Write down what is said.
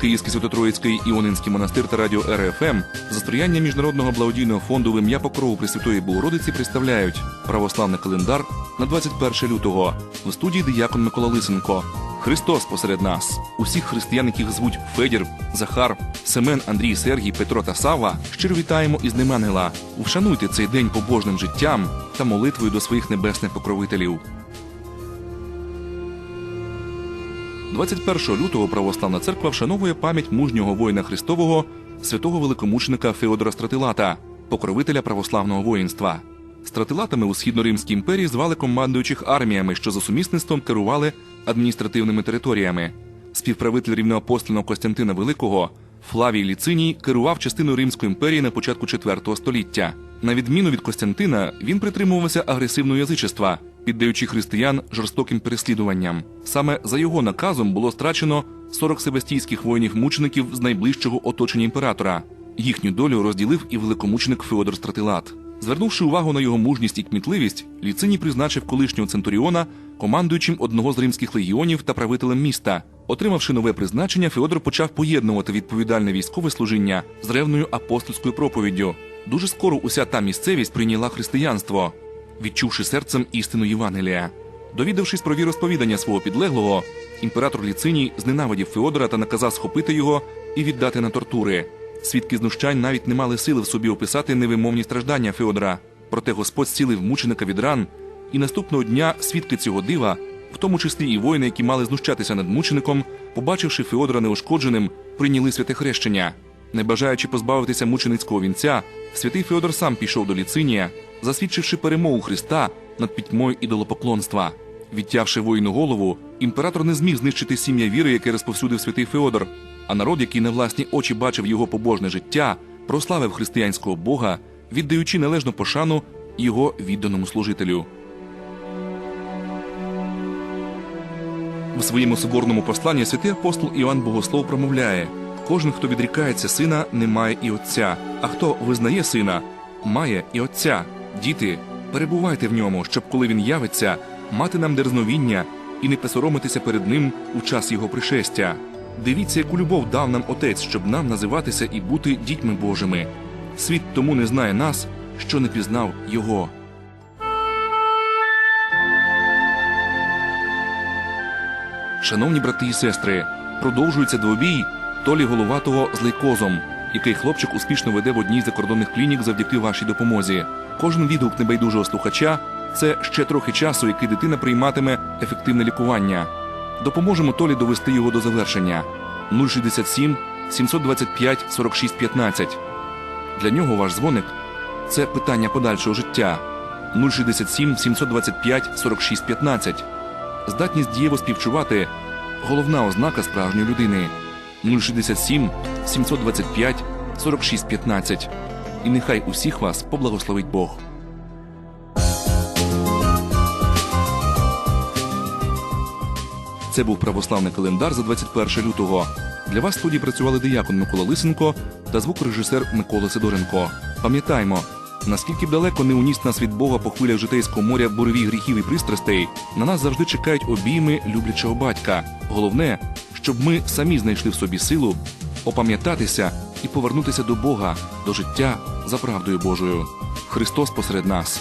Київський Свято-Троїцький Іонинський монастир та радіо РФМ за сприяння Міжнародного благодійного фонду в ім'я Покрову Пресвятої Богородиці представляють православний календар на 21 лютого в студії диякон Микола Лисенко. Христос посеред нас. Усіх християн, яких звуть Федір, Захар, Семен, Андрій, Сергій, Петро та Сава, щиро вітаємо із ним ангела. Вшануйте цей день побожним життям та молитвою до своїх небесних покровителів. 21 лютого православна церква вшановує пам'ять мужнього воїна Христового, святого великомученика Феодора Стратилата, покровителя православного воїнства. Стратилатами у східно-римській імперії звали командуючих арміями, що за сумісництвом керували адміністративними територіями. Співправитель рівноапостольного Костянтина Великого Флавій Ліциній керував частиною Римської імперії на початку IV століття. На відміну від Костянтина, він притримувався агресивного язичества, піддаючи християн жорстоким переслідуванням. Саме за його наказом було страчено 40 себастійських воїнів-мучеників з найближчого оточення імператора. Їхню долю розділив і великомученик Феодор Стратилат. Звернувши увагу на його мужність і кмітливість, Ліциній призначив колишнього центуріона командуючим одного з римських легіонів та правителем міста. Отримавши нове призначення, Феодор почав поєднувати відповідальне військове служіння з ревною апостольською проповіддю. Дуже скоро уся та місцевість прийняла християнство, відчувши серцем істину Євангелія. Довідавшись про віросповідання свого підлеглого, імператор Ліциній зненавидів Феодора та наказав схопити його і віддати на тортури. Свідки знущань навіть не мали сили в собі описати невимовні страждання Феодора. Проте Господь зцілив мученика від ран, і наступного дня свідки цього дива, в тому числі і воїни, які мали знущатися над мучеником, побачивши Феодора неушкодженим, прийняли святе хрещення. Не бажаючи позбавитися мученицького вінця, святий Феодор сам пішов до Ліцинія, засвідчивши перемогу Христа над пітьмою ідолопоклонства. Відтявши воїну голову, імператор не зміг знищити сім'я віри, яке розповсюдив святий Феодор. А народ, який на власні очі бачив його побожне життя, прославив християнського Бога, віддаючи належну пошану його відданому служителю. В своєму соборному посланні святий апостол Іоанн Богослов промовляє: кожен, хто відрікається сина, не має і отця, а хто визнає сина, має і отця. Діти, перебувайте в ньому, щоб коли він явиться, мати нам дерзновіння і не присоромитися перед ним у час його пришестя. Дивіться, яку любов дав нам Отець, щоб нам називатися і бути дітьми Божими. Світ тому не знає нас, що не пізнав Його. Шановні брати і сестри, продовжується двобій Толі Головатого з лейкозом, який хлопчик успішно веде в одній з закордонних клінік завдяки вашій допомозі. Кожен відгук небайдужого слухача це ще трохи часу, який дитина прийматиме ефективне лікування. Допоможемо Толі довести його до завершення 067 725 46 15. Для нього ваш дзвоник це питання подальшого життя 067 725 46 15. Здатність дієво співчувати головна ознака справжньої людини 067 725 46 15. І нехай усіх вас поблагословить Бог. Це був православний календар за 21 лютого. Для вас в студії працювали диякон Микола Лисенко та звукорежисер Микола Сидоренко. Пам'ятаймо, наскільки б далеко не уніс нас від Бога по хвилях житейського моря буревій гріхів і пристрастей, на нас завжди чекають обійми люблячого батька. Головне, щоб ми самі знайшли в собі силу опам'ятатися і повернутися до Бога, до життя за правдою Божою. Христос посеред нас.